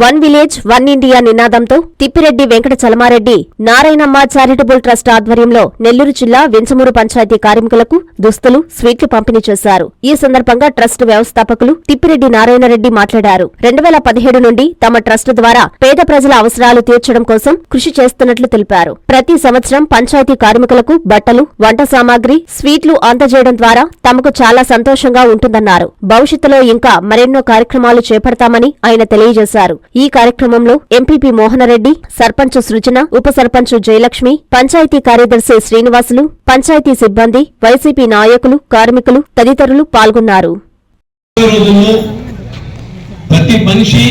One village one India నినాదంతో Tippireddy Venkata Chalamareddy Narayanamma charitable trust ఆధ్వర్యంలో నెల్లూరు జిల్లా వించమూరు పంచాయతీ కార్మికులకు దుస్తులు స్వీట్లు పంపిణీ చేశారు. ఈ సందర్భంగా ట్రస్ట్ వ్యవస్థాపకులు తిప్పిరెడ్డి నారాయణరెడ్డి మాట్లాడారు. రెండు వేల పదిహేడు నుండి తమ ట్రస్ట్ ద్వారా పేద ప్రజల అవసరాలు తీర్చడం కోసం కృషి చేస్తున్నట్లు తెలిపారు. ప్రతి సంవత్సరం పంచాయతీ కార్మికులకు బట్టలు వంట సామాగ్రి స్వీట్లు అందజేయడం ద్వారా తమకు చాలా సంతోషంగా ఉంటుందన్నారు. భవిష్యత్తులో ఇంకా మరెన్నో కార్యక్రమాలు చేపడతామని ఆయన తెలియజేశారు. ఈ కార్యక్రమంలో ఎంపీపీ మోహనరెడ్డి సర్పంచ్ సృజన ఉప సర్పంచ్ జయలక్ష్మి పంచాయతీ కార్యదర్శి శ్రీనివాసులు పంచాయతీ సిబ్బంది వైసీపీ నాయకులు కార్మికులు తదితరులు పాల్గొన్నారు. ప్రతి మనిషి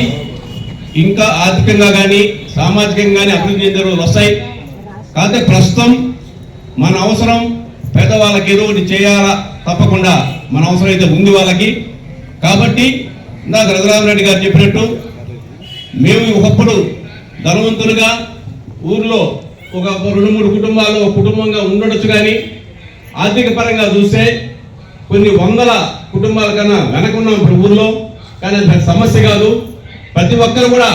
ఇంకా ఆర్థికంగా కానీ సామాజికంగా కానీ అభివృద్ధి చెందే రోజులు వస్తాయి. కాకపోతే ప్రస్తుతం మన అవసరం పేదవాళ్ళకి ఏదో ఒకటి చేయాలా తప్పకుండా మన అవసరం అయితే ఉంది వాళ్ళకి. కాబట్టి ఇందాక రఘురామరెడ్డి గారు చెప్పినట్టు మేము ఒకప్పుడు ధనవంతులుగా ఊర్లో ఒక రెండు మూడు కుటుంబాలు ఒక కుటుంబంగా ఉండొచ్చు కానీ ఆర్థిక పరంగా చూస్తే కొన్ని వందల కుటుంబాల కన్నా వెనకున్నాం ఇప్పుడు ఊర్లో. కానీ అది సమస్య కాదు. ప్రతి ఒక్కరు కూడా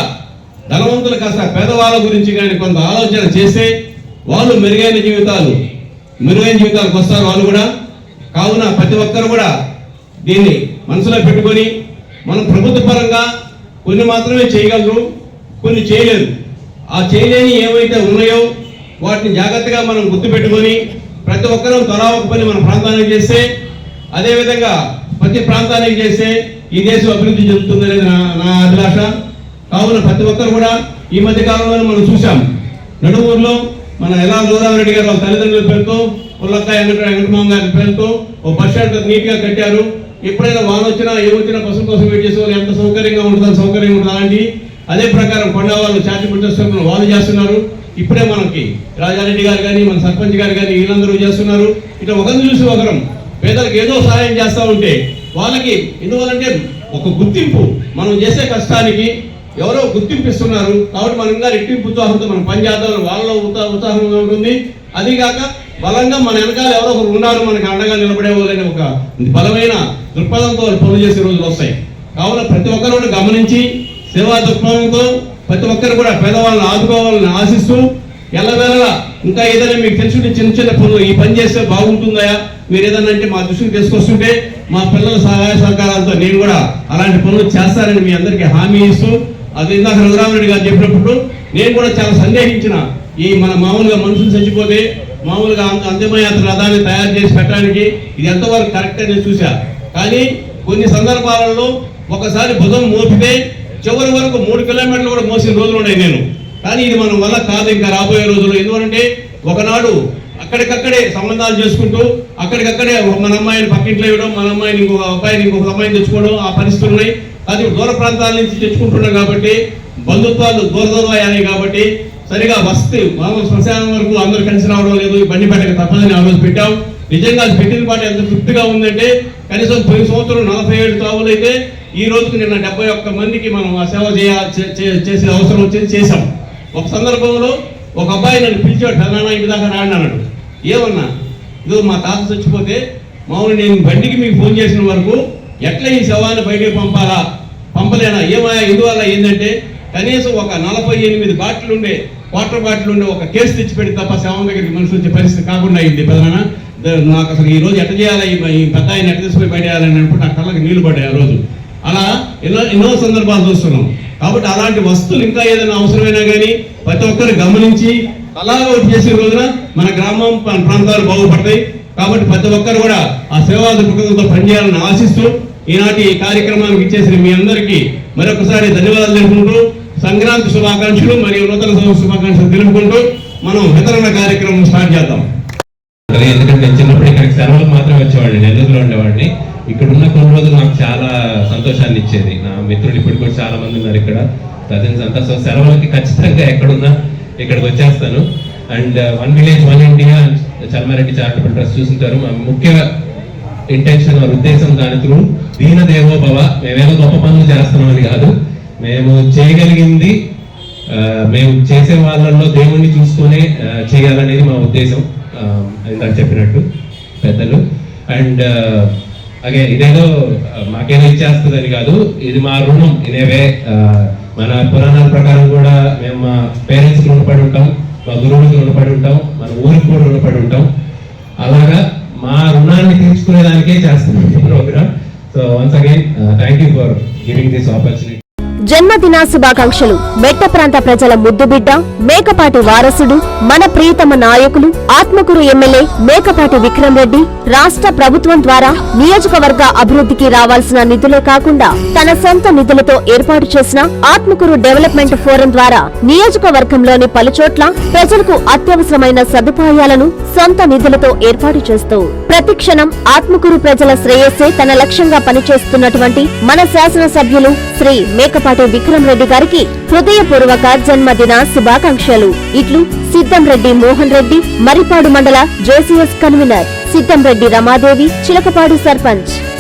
ధనవంతులు కాస్త పేదవాళ్ళ గురించి కానీ కొంత ఆలోచన చేస్తే వాళ్ళు మెరుగైన జీవితాలు మెరుగైన జీవితాలకు వస్తారు వాళ్ళు కూడా. కావున ప్రతి ఒక్కరు కూడా దీన్ని మనసులో పెట్టుకొని మనం ప్రభుత్వ పరంగా కొన్ని మాత్రమే చేయగలరు కొన్ని చేయలేరు ఆ చేయలేని ఏవైతే ఉన్నాయో వాటిని జాగ్రత్తగా మనం గుర్తుపెట్టుకొని ప్రతి ఒక్కరూ తొలవక పని మన ప్రాంతానికి చేస్తే అదేవిధంగా ప్రతి ప్రాంతానికి చేస్తే ఈ దేశం అభివృద్ధి చెందుతుందనేది నా నా అభిలాష. కావున ప్రతి ఒక్కరు కూడా ఈ మధ్య కాలంలో మనం చూసాం నడుమూరులో మన ఎలా గోదావరెడ్డి గారు వాళ్ళ తల్లిదండ్రుల పేరుతో పుల్లక్కాయ వెంకట వెంకటమోహన్ గారి పేరుతో ఓ బస్ షెల్టర్ నీట్గా కట్టారు. ఎప్పుడైనా వాన వచ్చినా ఏమొచ్చినా పశువుల కోసం వెయిట్ చేసే వాళ్ళు ఎంత సౌకర్యంగా ఉంటుందో సౌకర్యంగా ఉంటుంది అలాంటి అదే ప్రకారం కొండ వాళ్ళు చాచి చేస్తున్నారు వాళ్ళు చేస్తున్నారు. ఇప్పుడే మనకి రాజారెడ్డి గారు కానీ మన సర్పంచ్ గారు కానీ వీళ్ళందరూ చేస్తున్నారు. ఇట్లా ఒకరిని చూసి ఒకరం పేదలకు ఏదో సహాయం చేస్తూ ఉంటే వాళ్ళకి ఎందువల్లంటే ఒక గుర్తింపు. మనం చేసే కష్టానికి ఎవరో గుర్తింపు ఇస్తున్నారు. కాబట్టి మనం ఇంకా రెట్టింపు ఉత్సాహంతో మనం పనిచేద్దాం వాళ్ళలో ఉత్సా ఉత్సాహంగా ఉంటుంది. అదిగాక బలంగా మన వెనకాల ఎవరో ఒకరు ఉన్నారు. మనకి అండగా నిలబడే వాళ్ళని ఒక బలమైన దృక్పథంతో వాళ్ళు పనులు చేసే రోజులు వస్తాయి. కావున ప్రతి ఒక్కరు కూడా గమనించి సేవా దృక్పథంతో ప్రతి ఒక్కరు కూడా పేదవాళ్ళని ఆదుకోవాలని ఆశిస్తూ ఎల్లవేళలా ఇంకా ఏదైనా మీకు తెలిసి చిన్న చిన్న పనులు ఈ పని చేస్తే బాగుంటుందా మీరు ఏదైనా అంటే మా దృష్టికి తీసుకొస్తుంటే మా పిల్లల సహాయ సహకారాలతో నేను కూడా అలాంటి పనులు చేస్తానని మీ అందరికీ హామీ ఇస్తూ అది ఇందాక రఘురామరెడ్డి గారు చెప్పినప్పుడు నేను కూడా చాలా సందేహించిన ఈ మన మామూలుగా మనుషులు చచ్చిపోతే మామూలుగా అంత అంతిమయాత్ర రథాన్ని తయారు చేసి పెట్టడానికి ఇది ఎంతవరకు కరెక్ట్ అనేది చూసా కానీ కొన్ని సందర్భాలలో ఒకసారి భుజం మోపితే చివరి వరకు మూడు కిలోమీటర్లు కూడా మోసిన రోజులు ఉన్నాయి నేను. కానీ ఇది మనం వల్ల కాదు ఇంకా రాబోయే రోజుల్లో. ఎందుకంటే ఒకనాడు అక్కడికక్కడే సంబంధాలు చేసుకుంటూ అక్కడికక్కడే మన అమ్మాయిని పక్కింట్లో ఇవ్వడం మన అమ్మాయిని ఇంకొక అబ్బాయిని ఇంకొక అమ్మాయిని తెచ్చుకోవడం ఆ పరిస్థితులు ఉన్నాయి. అది దూర ప్రాంతాల నుంచి తెచ్చుకుంటున్నాం కాబట్టి బంధుత్వాలు దూర కాబట్టి సరిగా వస్తే మామూలు శ్మశానం వరకు అందరూ కలిసి రావడం లేదు బండి పెట్టక తప్పదని ఆ రోజు పెట్టాం. నిజంగా అది పెట్టిన పాట ఎంత తృప్తిగా ఉందంటే కనీసం పోయిన సంవత్సరం నలభై ఏడు తావులు అయితే ఈ రోజుకి నిన్న డెబ్బై ఒక్క మందికి మనం ఆ సేవ చేయ చేసే అవసరం వచ్చేది చేశాం. ఒక సందర్భంలో ఒక అబ్బాయి నన్ను పిలిచాడు ఫలానా ఇంటి దాకా రాండి అన్నాడు. ఏమన్నా? ఇదో మా తాత చచ్చిపోతే మామూలు నేను బండికి మీకు ఫోన్ చేసిన వరకు ఎట్లా ఈ శవాన్ని బయటకు పంపాలా? పంపలేనా? ఏమాయా ఇందువల్ల ఏంటంటే కనీసం ఒక నలభై ఎనిమిది బాటిల్ ఉండే వాటర్ బాటిల్ ఉండే ఒక కేసు తెచ్చి పెడితే తప్ప శవం దగ్గరికి మనుషులు వచ్చే పరిస్థితి కాకుండా అయింది. పెదనాన్న నాకు అసలు ఈ రోజు ఎట్ట చేయాలి? ఈ పెద్ద ఆయన ఎట్ట తీసుకుపోయి బయట వేయాలని అనుకుంటే నా కళ్ళకి నీళ్ళు పడ్డాయి ఆ రోజు. అలా ఎన్నో ఎన్నో సందర్భాలు చూస్తున్నాం. కాబట్టి అలాంటి వస్తువులు ఇంకా ఏదైనా అవసరమైనా కానీ ప్రతి ఒక్కరు గమనించి అలాగే ఒకటి చేసే రోజున మన గ్రామం మన ప్రాంతాలు బాగుపడతాయి. కాబట్టి ప్రతి ఒక్కరు కూడా ఆ సేవా దృక్పథంతో పనిచేయాలని ఆశిస్తూ ఈనాటి ఈ కార్యక్రమానికి ఇచ్చేసిన మీ అందరికీ మరొకసారి ధన్యవాదాలు తెలుపుకుంటూ సంక్రాంతి శుభాకాంక్షలు మరియు నూతన సంవత్సర శుభాకాంక్షలు తెలుపుకుంటూ మనం వితరణ కార్యక్రమం స్టార్ట్ చేద్దాం. ఉంటుంది. ఎందుకంటే చిన్నప్పుడు ఇక్కడికి సెలవులు మాత్రం వచ్చేవాడిని నెల్లూరులో ఉండేవాడిని. ఇక్కడ ఉన్న కొన్ని రోజులు నాకు చాలా సంతోషాన్ని ఇచ్చేది. నా మిత్రులు ఇప్పుడు కూడా చాలా మంది ఉన్నారు ఇక్కడ. కజిన్స్ అంతా. సో సెలవులకి ఖచ్చితంగా ఎక్కడున్నా ఇక్కడికి వచ్చేస్తాను. And uh, one village one India Chalmareddy charitable trust చూసింటారు మా ముఖ్య ఇంటెన్షన్ వారి ఉద్దేశం దాని త్రూ దీన దేవో భవ మేమేదో గొప్ప పనులు చేస్తున్నామని కాదు. మేము చేయగలిగింది uh, మేము చేసే వాళ్ళల్లో దేవుణ్ణి చూసుకునే uh, చేయాలనేది మా ఉద్దేశం. ఇందాక చెప్పినట్టు పెద్దలు. అండ్ అగే ఇదేదో మాకేదో ఇచ్చేస్తుందని కాదు ఇది మా రుణం ఇనేవే మన పురాణాల ప్రకారం కూడా మేము మా పేరెంట్స్కి రుణపడి ఉంటాం మా గురువులకి రుణపడి ఉంటాం మన ఊరికి కూడా రుణపడి ఉంటాం. అలాగా మా రుణాన్ని తీర్చుకునేదానికే చేస్తున్నాం ఈ program so once again thank you for giving this opportunity జన్మదిన శుభాకాంక్షలు. మెట్ట ప్రాంత ప్రజల ముద్దుబిడ్డ మేకపాటి వారసుడు మన ప్రియతమ నాయకులు ఆత్మకూరు ఎమ్మెల్యే మేకపాటి విక్రమ్ రెడ్డి రాష్ట్ర ప్రభుత్వం ద్వారా నియోజకవర్గ అభివృద్ధికి రావాల్సిన నిధులే కాకుండా తన సొంత నిధులతో ఏర్పాటు చేసిన ఆత్మకూరు డెవలప్మెంట్ ఫోరం ద్వారా నియోజకవర్గంలోని పలుచోట్ల ప్రజలకు అత్యవసరమైన సదుపాయాలను సొంత నిధులతో ఏర్పాటు చేస్తూ ప్రతిక్షణం ఆత్మకూరు ప్రజల శ్రేయస్సే తన లక్ష్యంగా పనిచేస్తున్నటువంటి మన శాసనసభ్యులు శ్రీ మేకపాటి విక్రమ్ రెడ్డి గారికి హృదయపూర్వక జన్మదిన శుభాకాంక్షలు. ఇట్లు సిద్ధంరెడ్డి మోహన్ రెడ్డి మరిపాడు మండల జేసీఎస్ కన్వీనర్ సిద్ధంరెడ్డి రమాదేవి చిలకపాడు సర్పంచ్.